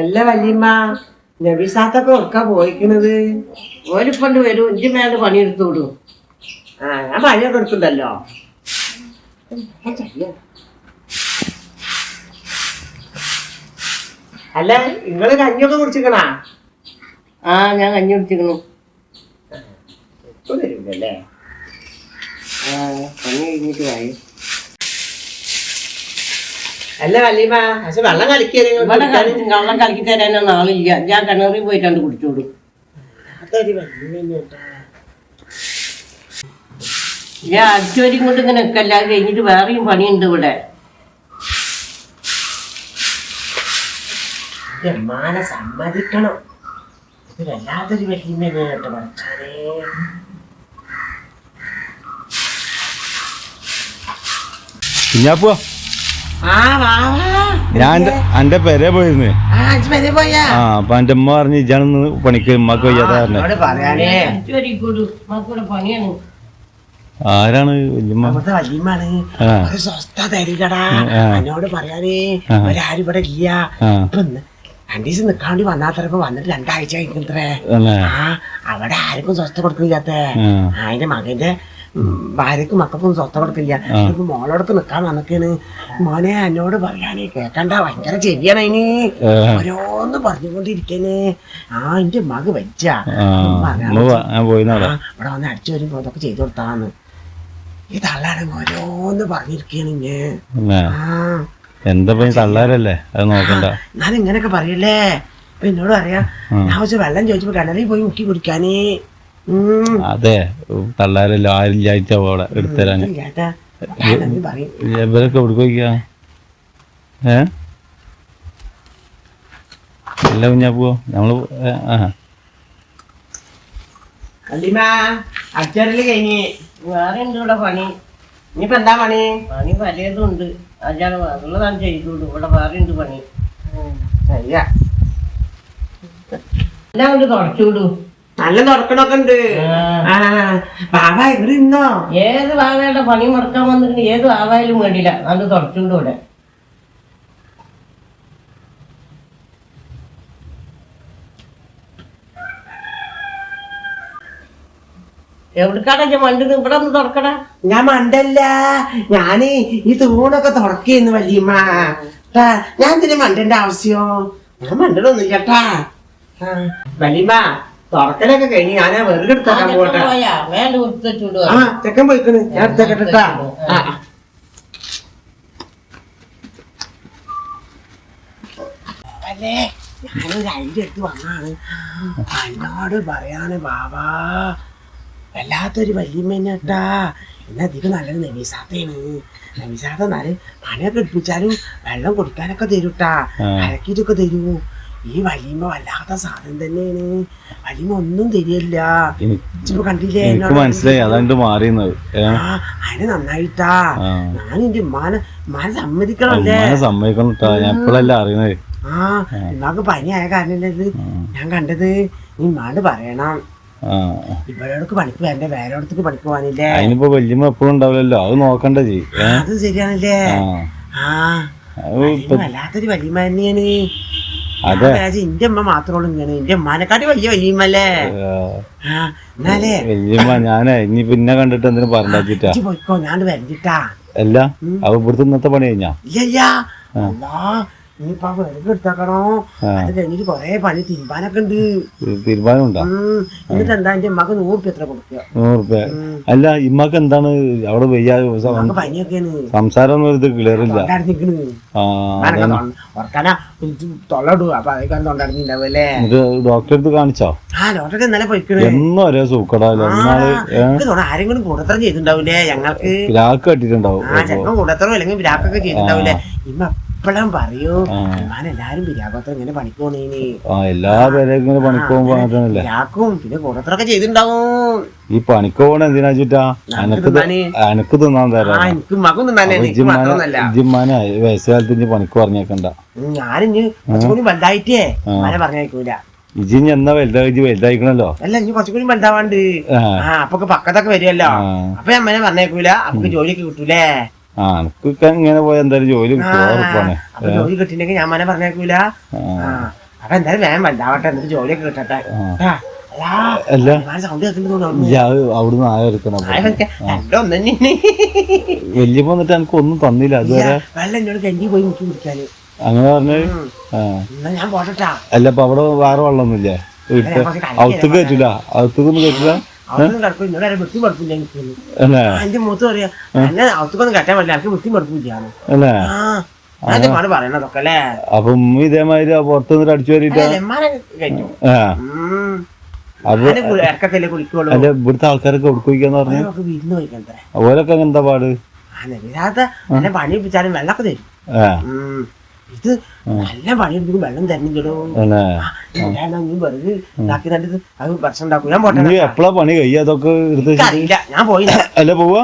അല്ല വല്യമ്മ നബിസാത്തൊക്കെ ഒക്കെ പോയിക്കണത്. ഓലിപ്പണ്ട് വരും ഇഞ്ചി മേലെ പണിയെടുത്തു വിടും. ആ ഞാൻ പണിയൊക്കെ എടുക്കണ്ടല്ലോ അല്ല നിങ്ങൾ കഞ്ഞിയൊക്കെ കുടിച്ചിക്കണാ? ആ ഞാൻ കഞ്ഞി കുടിച്ചിക്കണു. ഇപ്പൊ തരൂലല്ലേ? ആ പണി കഴിഞ്ഞിട്ട് വായി. അല്ല വല്യമ്മ പക്ഷെ വെള്ളം കളിക്കുക ഇവിടെ കളി വെള്ളം കലക്കി തരാനൊന്നും ആളില്ല. ഞാൻ കിണറിൽ പോയിട്ടാണ് കുടിച്ചോടും അതൊരു ഞാൻ അടിച്ചോരി കൊണ്ട് ഇങ്ങനെ എല്ലാം കഴിഞ്ഞിട്ട് വേറെയും പണിയുണ്ട് ഇവിടെ. മാനെ സമ്മതിക്കണം. ഇത് വല്ലാത്തൊരു വല്യമ്മ കേട്ടോ പഠിച്ചാലേ ഞാൻ ആ വാ വാ ഞാൻ എന്റെ- പെരെ പോയിരുന്നേ. ആ അഞ്ച് പേരെ പോയാ? ആ അപ്പൊ എന്റെ ഉമ്മ പറഞ്ഞു ഇജാണെന്ന് പണിക്ക് ഉമ്മക്ക് വയ്യാതെ പറഞ്ഞെ. എന്നോട് പറയാനേ അടിച്ചോരി കൂടും ആരാണ് വല്യമ്മ. എന്നോട് പറയാനേ. ഒരാരും ഇവിടെ ഇല്ല. രണ്ടു ദിവസം വന്നിട്ട് രണ്ടാഴ്ച കഴിക്കുന്നത്രേ ആ അവിടെ ആർക്കും സ്വസ്ഥ കൊടുക്കില്ലാത്ത. അതിന്റെ മകന്റെ ഭാര്യക്കും മക്കൾക്കും സ്വത്ത് കൊടുക്കില്ല ഇപ്പൊ മോളോടൊക്കെ നിക്കാൻ വന്നൊക്കെയാണ് മോനെ എന്നോട് പറയാനേ കേക്കണ്ട ഭയങ്കര ചെവിയാണ് അതിന്. ഓരോന്ന് പറഞ്ഞുകൊണ്ടിരിക്കണേ. ആ എന്റെ മക വെച്ച ഇവിടെ വന്ന് അടിച്ചു വരുമ്പോ അതൊക്കെ ചെയ്തു കൊടുത്താന്ന്. ഈ തള്ളാണ് ഓരോന്ന് പറഞ്ഞിരിക്കണേ ആ. എന്താ ഇപ്പൊ ഈ തള്ളാരല്ലേ? അത് നോക്കണ്ട. ഞാൻ ഇങ്ങനെയൊക്കെ പറയല്ലേ? എന്നോട് പറയാ ഞാൻ വെച്ച് വെള്ളം ചോദിച്ചപ്പോ കിണറിൽ പോയി മുക്കി കുടിക്കാനേ. അതെ തള്ളാരല്ലോ ആരും ചായച്ച അവിടെ എടുത്തരാന്. ഇവരൊക്കെ എവിടെ പോയിക്കാ? ഏ? അല്ല കുഞ്ഞാപ്പോ നമ്മൾ ആ. അച്ചടൽ കഴിഞ്ഞ്. വേറെ ഉണ്ട് ഇവിടെ പണി? ഇനിയിപ്പോ എന്താ പണി? പണി പലതും ഉണ്ട്. അയാൾ ഉള്ളതാണ് ചെയ്തോളൂ ഇവിടെ വേറെ ഉണ്ട് പണി? ശരിയാ എല്ലാം കൊണ്ട് തുടച്ചുവിടൂ നല്ല നടക്കണൊക്കെ ഉണ്ട്. ആ. ബാബ ഇവിടെ ഇന്നോ ഏത് ബാബയുടെ പണി മുടക്കാൻ വന്നിട്ടുണ്ട്? ഏത് ബാബായാലും വേണ്ടില്ല അത് തുടച്ചുകൊണ്ട് ഇവിടെ എവിടക്കാടാ ഞാൻ ഇവിടെ ഒന്ന് തുറക്കടാ. ഞാൻ മണ്ടല്ല. ഞാൻ ഈ തൂണൊക്കെ തുറക്കുന്നു വല്യമ്മ. ട്ടാ, ഞാൻ തന്നെ മണ്ടന്റെ ആവശ്യം? ഞാൻ മണ്ടനൊന്നും കേട്ടാ വല്യമ്മ തുറക്കലൊക്കെ കഴിഞ്ഞ് ഞാൻ വെറുതെ എടുത്തേക്കാൻ പോട്ടെ. ആ ചെക്കൻ പോയിക്കണ് ഞാൻ എടുത്തേക്കട്ടാ. അല്ലേ ഞാനൊരു ഐഡിയ എടുത്ത് വന്നാണ് എന്നോട് പറയാണ് ബാബാ വല്ലാത്തൊരു വല്യമ്മേട്ടാ എന്നാ അധികം നല്ലത് നബീസാത്തയാണ് നബീസാത്ത എന്നാൽ പണിയൊക്കെ എടുപ്പിച്ചാലും വെള്ളം കുടിക്കാനൊക്കെ തരൂട്ടാ. അലക്കിയിട്ടൊക്കെ തരൂ. ഈ വലിയ വല്ലാത്ത സാധനം തന്നെയാണ്. വലിയ ഒന്നും തരില്ല. കണ്ടില്ലേ? എനിക്ക് മനസ്സിലായി. അതാണ്ട് മാറിയുന്നത് അതിന് നന്നായിട്ടാ. ഞാൻ എന്റെ ഉമ്മാനെ ഉമ്മാനെ സമ്മതിക്കണല്ലേ സമ്മതിക്കണം ഞാൻ ഇപ്പോഴല്ല അറിയുന്നത് ആ ഉമ്മാക്ക് പനിയായ കാരണല്ലേ ഞാൻ കണ്ടത് നീ ഉമ്മാണ്ട് പറയണം. ഇവരോടക്ക് പണിക്ക് പോവാൻ വേറെ അടുത്തൊക്കെ പണിക്ക് പോകാനില്ലേ? അതിനിപ്പോ വല്യമ്മ എപ്പോഴും ഉണ്ടാവില്ലല്ലോ. അത് നോക്കണ്ട അത് ശരിയാണല്ലേ? ആ. വല്ലാത്തൊരു വല്യമ്മ തന്നെയാണ്. അതെ. എന്റെ അമ്മ മാത്രമുള്ളൂ ഇങ്ങനെ. എന്റെ ഉമ്മാനെക്കാട്ടി വലിയ വല്യമ്മല്ലേ ആ. എന്നാലേ? വല്യമ്മ ഞാനേ ഇനി പിന്നെ കണ്ടിട്ട് എന്തിനു പറഞ്ഞിട്ടാ ഇജ്ജ് പോയിക്കോ ഞാൻ വരണ്ടിട്ടാ. അല്ല അവ ഇവിടുത്തെ ഇന്നത്തെ പണി കഴിഞ്ഞാ? ഇല്ല ആ വെറുതെ എടുത്താക്കണോ? അത് എനിക്ക് കൊറേ പണി തിരുമ്പാനൊക്കെ ഉണ്ട്. തീരുമാനം എന്നിട്ട് എന്താ എന്റെ ഉമ്മക്ക് നൂറ് എത്ര കൊടുക്കുക? നൂറ് റുപ്യ അല്ല ഇമ്മക്ക് എന്താണ് അവിടെ വയ്യ ഉമ്മക്ക് പനിയൊക്കെയാണ്. സംസാരം ക്ലിയർ ഇല്ല തൊള്ളടു അപ്പൊ അതൊക്കെ ഡോക്ടറെ അടുത്ത് കാണിച്ചോ? ആ ഡോക്ടറെ ഇന്നലെ പോയിക്കണ്. എന്നും ഒരേ സൂക്കടാലോ ആരെങ്കിലും ഞങ്ങൾക്ക് കെട്ടിട്ടുണ്ടാവും. അല്ലെങ്കിൽ ഇമ്മ എപ്പോഴും പറയൂ. ഞാൻ എല്ലാരും പിരാക്കോത്തരം ഇങ്ങനെ പണിക്ക് പോണേനി ആ എല്ലാ പേരും ഇങ്ങനെ പണിക്ക് പോകുമ്പോ അങ്ങനല്ലേ പിരാക്കും പിന്നെ കൂടത്തരൊക്കെ ചെയ്തിണ്ടാവും. ഈ പണിക്ക് എന്തിനാ വെച്ചിട്ടാ? എനക്ക്. എനക്ക് തിന്നാൻ തരാം എനിക്ക് മകം തിന്നാനേ ജിമ്മാനെ വയസ്സുകാലത്ത് ഇനി പണിക്ക് പറഞ്ഞേക്കണ്ട. ഞാനിഞ്ഞ് വലുതായിട്ടേ ആരെ പറഞ്ഞേക്കൂല. ഇജി എന്നാ വലുതാ ഇജ്ജ് വലുതായിക്കണല്ലോ? അല്ല ഇനി കുറച്ചുകൂടി വലുതാവാണ്ട്. ആ. അപ്പൊ പക്കത്തൊക്കെ വരുമല്ലോ അപ്പൊ അമ്മനെ പറഞ്ഞേക്കൂല. അപ്പൊ ജോലിയൊക്കെ കിട്ടൂലേ? ആ ഇങ്ങനെ പോയ എന്തായാലും ജോലി ആ, കിട്ടും ഉറപ്പാണ്. അപ്പൊ ജോലി കിട്ടിയില്ലെങ്കിൽ ഞാൻ മനെ പറഞ്ഞേക്കൂല. അപ്പൊ എന്തായാലും വേഗം വലുതാവട്ടെ എന്നിട്ട് ജോലിയൊക്കെ കിട്ടട്ടെ. അവിടുന്ന്. ആയ എടുക്കണം വലിയ പോന്നിട്ട് എനിക്ക് ഒന്നും തന്നില്ല അതുവരെ. വെള്ളം അങ്ങനെ പറഞ്ഞു? അല്ല അപ്പൊ അവിടെ വേറെ വെള്ളമൊന്നുമില്ലേ? വീട്ടിൽ അകത്തേക്ക് കയറ്റില്ല. അകത്തേക്കൊന്നും കയറ്റില്ല. അവിടുന്ന് കിടക്കും എന്നോട് ആരും വൃത്തി പഠിപ്പില്ല എനിക്ക്. അല്ലേ? എന്റെ മൂത്ത് പറയാ എന്നെ അകത്തേക്കൊന്നും കെട്ടാൻ പറ്റില്ല. എനിക്ക് വൃത്തി പഠിപ്പില്ലാണ് അല്ലേ? ആ ഞാൻ പാട് പറയണതൊക്കെ അല്ലേ? അപ്പൊ ഇതേമാതിരി പുറത്തുനിന്ന് അടിച്ചു വരിട്ടാ ആ. അല്ല ഇവിടുത്തെ ആൾക്കാരൊക്കെ പോയിക്കാന്ന് പറഞ്ഞു? ഓലൊക്കെ എന്താ പാട്? പണി വെള്ളമൊക്കെ തരും. ഇത് നല്ല പണി എടുക്കും വെള്ളം തരുന്നില്ലടോ. അല്ലേ? ഇല്ലാണ്ട് നീ വെറുതെ ഇതാക്കി തന്നിട്ട് അത് പ്രശ്നം ഉണ്ടാക്കും. ഞാൻ പോട്ടെ എപ്പോഴാ പണി അറിയില്ല ഞാൻ പോയി അല്ല പോവാ?